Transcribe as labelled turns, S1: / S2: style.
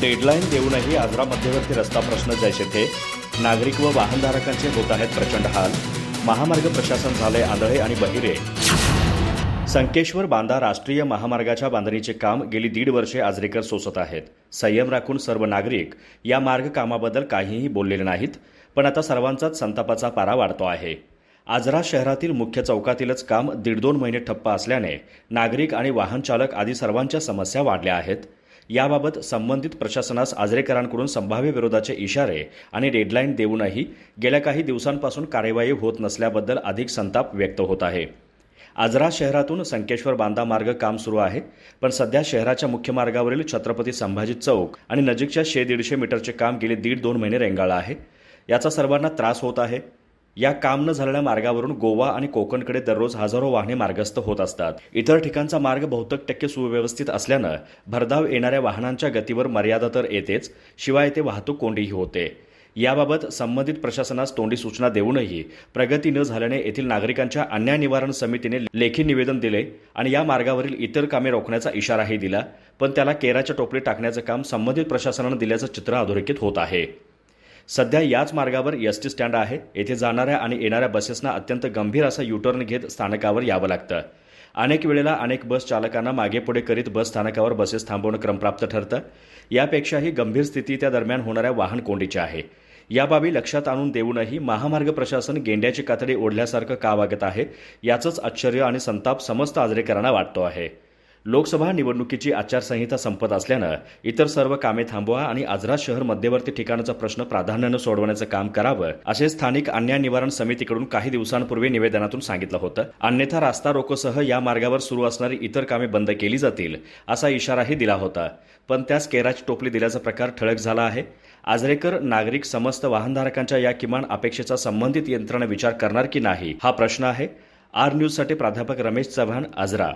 S1: Deadline देऊनही आजरा मध्यवर्ती रस्ता प्रश्न जैसे थे नागरिक व वाहनधारकांचे होत आहेत प्रचंड हाल. महामार्ग प्रशासन झाले आंधळे आणि बहिरे. संकेश्वर बांदा राष्ट्रीय महामार्गाच्या बांधणीचे काम गेली दीड वर्षे आजरेकर सोसत आहेत. संयम राखून सर्व नागरिक या मार्ग कामाबद्दल काहीही बोललेले नाहीत पण आता सर्वांचाच संतापाचा पारा वाढतो आहे. आजरा शहरातील मुख्य चौकातीलच काम दीड दोन महिने ठप्प असल्याने नागरिक आणि वाहन चालक आदी सर्वांच्या समस्या वाढल्या आहेत. याबाबत संबंधित प्रशासनास आजरेकरांकडून संभाव्य विरोधाचे इशारे आणि डेडलाईन देऊनही गेल्या काही दिवसांपासून कार्यवाही होत नसल्याबद्दल अधिक संताप व्यक्त होत आहे. आजरा शहरातून संकेश्वर बांधा मार्ग काम सुरू आहे पण सध्या शहराच्या मुख्य मार्गावरील छत्रपती संभाजी चौक आणि नजीकच्या शे दीडशे मीटरचे काम गेले दीड दोन महिने रेंगाळलं आहे. याचा सर्वांना त्रास होत आहे. या काम न झालेल्या मार्गावरून गोवा आणि कोकणकडे दररोज हजारो वाहने मार्गस्थ होत असतात. इतर ठिकाणचा मार्ग बहुतेक टक्के सुव्यवस्थित असल्यानं भरधाव येणाऱ्या वाहनांच्या गतीवर मर्यादा तर येतेच शिवाय येथे वाहतूक कोंडीही होते. याबाबत संबंधित प्रशासनास तोंडी सूचना देऊनही प्रगती न झाल्याने येथील नागरिकांच्या अन्याय निवारण समितीने लेखी निवेदन दिले आणि या मार्गावरील इतर कामे रोखण्याचा इशाराही दिला पण त्याला केराच्या टोपली टाकण्याचं काम संबंधित प्रशासनानं दिल्याचं चित्र अधोरेखित होत आहे. सध्या याच मार्गावर एस टी स्टँड आहे. येथे जाणाऱ्या आणि येणाऱ्या बसेसना अत्यंत गंभीर असं युटर्न घेत स्थानकावर यावं लागतं. अनेक वेळेला अनेक बस चालकांना मागे पुढे करीत बस स्थानकावर बसेस थांबवणं क्रमप्राप्त ठरतं. यापेक्षाही गंभीर स्थिती त्या दरम्यान होणाऱ्या वाहन कोंडीची आहे. या बाबी लक्षात आणून देऊनही महामार्ग प्रशासन गेंड्याची कातडी ओढल्यासारखं का वागत आहे याचंच आश्चर्य आणि संताप समस्त आजरेकरांना वाटतो आहे. लोकसभा निवडणुकीची आचारसंहिता संपत असल्यानं इतर सर्व कामे थांबवा आणि आजरा शहर मध्यवर्ती ठिकाणाचा प्रश्न प्राधान्यानं सोडवण्याचं काम करावं असे स्थानिक अन्याय निवारण समितीकडून काही दिवसांपूर्वी निवेदनातून सांगितलं होतं. अन्यथा रास्ता रोकोसह या मार्गावर सुरू असणारी इतर कामे बंद केली जातील असा इशाराही दिला होता. पण त्यास केराची टोपली दिल्याचा प्रकार ठळक झाला आहे. आजरेकर नागरिक समस्त वाहनधारकांच्या या किमान अपेक्षेचा संबंधित यंत्रणा विचार करणार की नाही हा प्रश्न आहे. आर न्यूजसाठी प्राध्यापक रमेश चव्हाण आजरा.